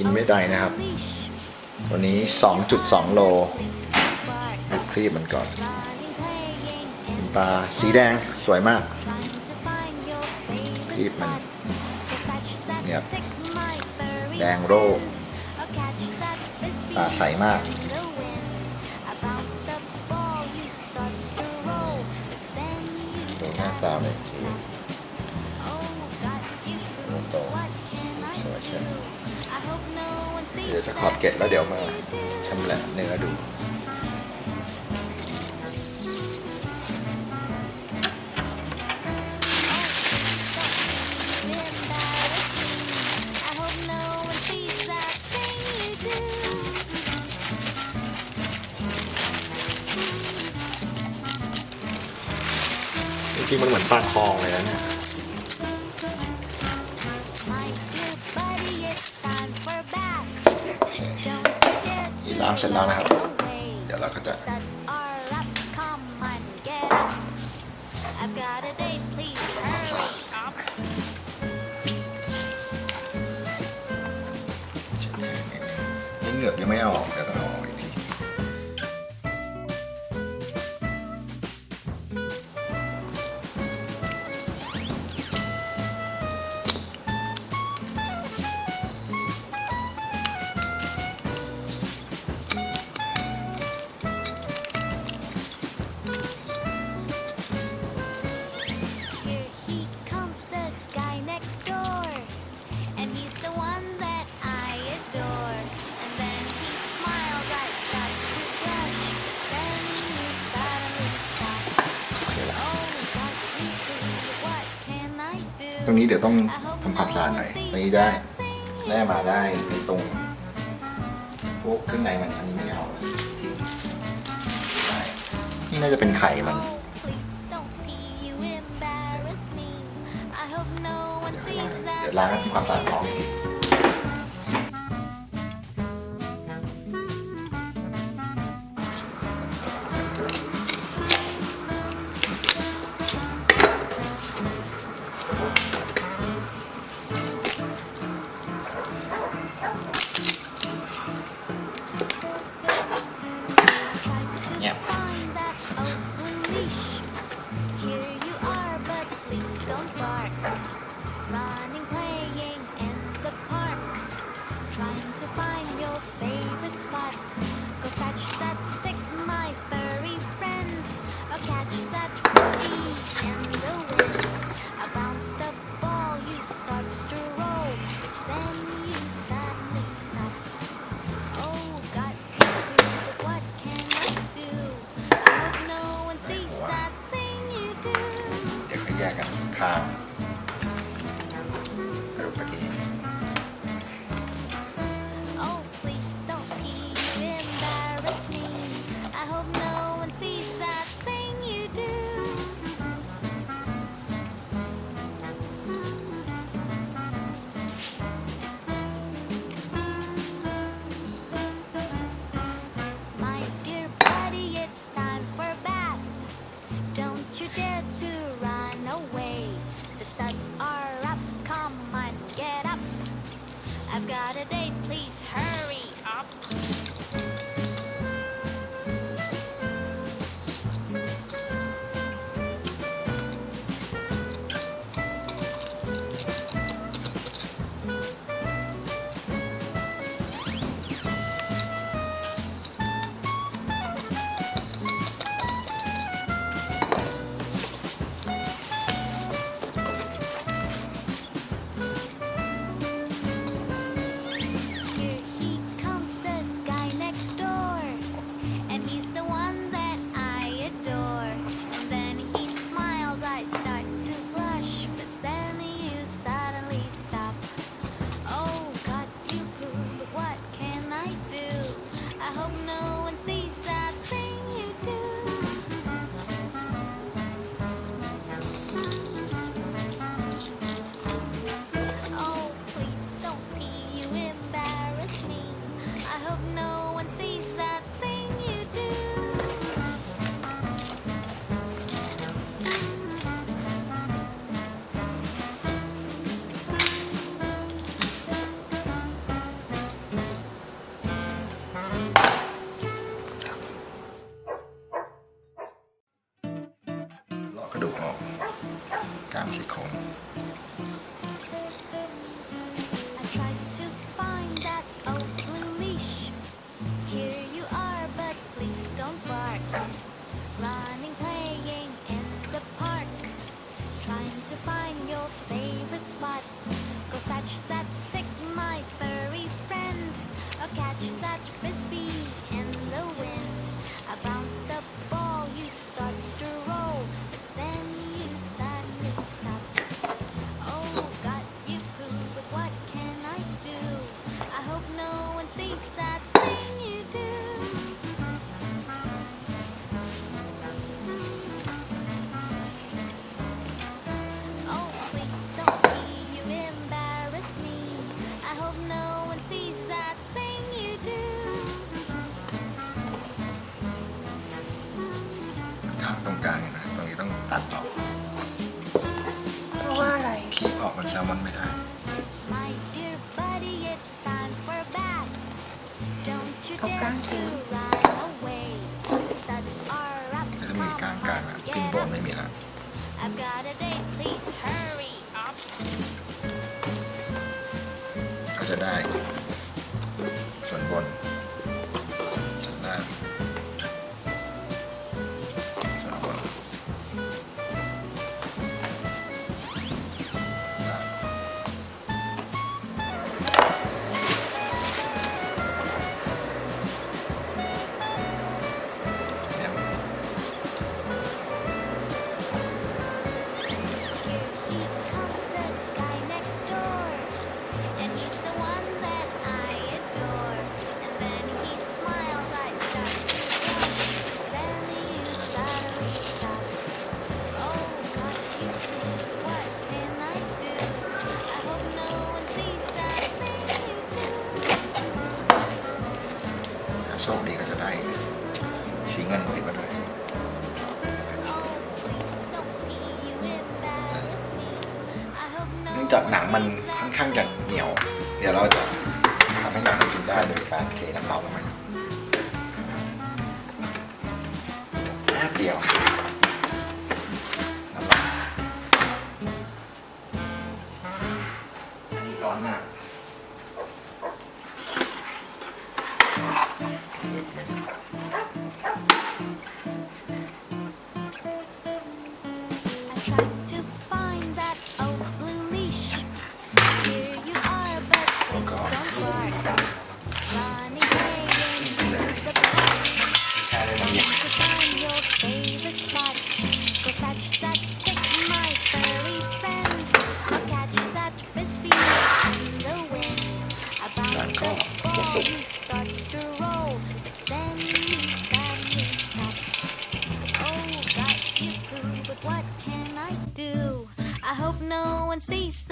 กินไม่ได้นะครับ วันนี้ 2.2 โลครีบมันก่อนเป็นปลาสีแดงสวยมากครีบมันเนี่ยแดงโรตาใสมากดูหน้าตาเลยที ดี๋ยวจะขอดเกล็ดแล้วเดี๋ยวมาชำแหละเนื้อดูจริงมันเหมือนปลาทองเลยนะเนี่ย ล้างเสร็จแล้วนะครับ เดี๋ยวเราก็จะ I've got a date, please hurry up. นี่เหงือกยังไม่เอาออกเดี๋ยวต้องเอาออกอีกที ตรงนี้เดี๋ยวต้อง I hope ทำความสะอาดหน่อย no ต one รง sees นี้ได้ that thing you แล่มาได้ในตรงพวกเครื่องในมันอันนี้ไม่เอาทิ้งได้นี่น่าจะเป็นไข่มัน Oh, please don't pee, you embarrass me. I hope no one เดี๋ยว sees ล้าง that เดี๋ยวล้างให้ทำความสะอาดท้องอีก Running, playing in the park. Trying to find your favorite spot. Go fetch that stick, ลมอนไม่ได้ เขกางจริงก็จะมีกางกางอะปิ้นบอลไม่มีละก็จะได้ ชคดีก็จะได้สีเงินติดมาด้ยเนื่องจากหนังมันค่อนข้างจะเหนียว เดี๋ยวเราจะทำให้หนังกินได้โดยการเทน้ำเปล่าลงไปแค่เดียวน้ำเปล่าอันนี้ร้อนมาก Thank you. sees.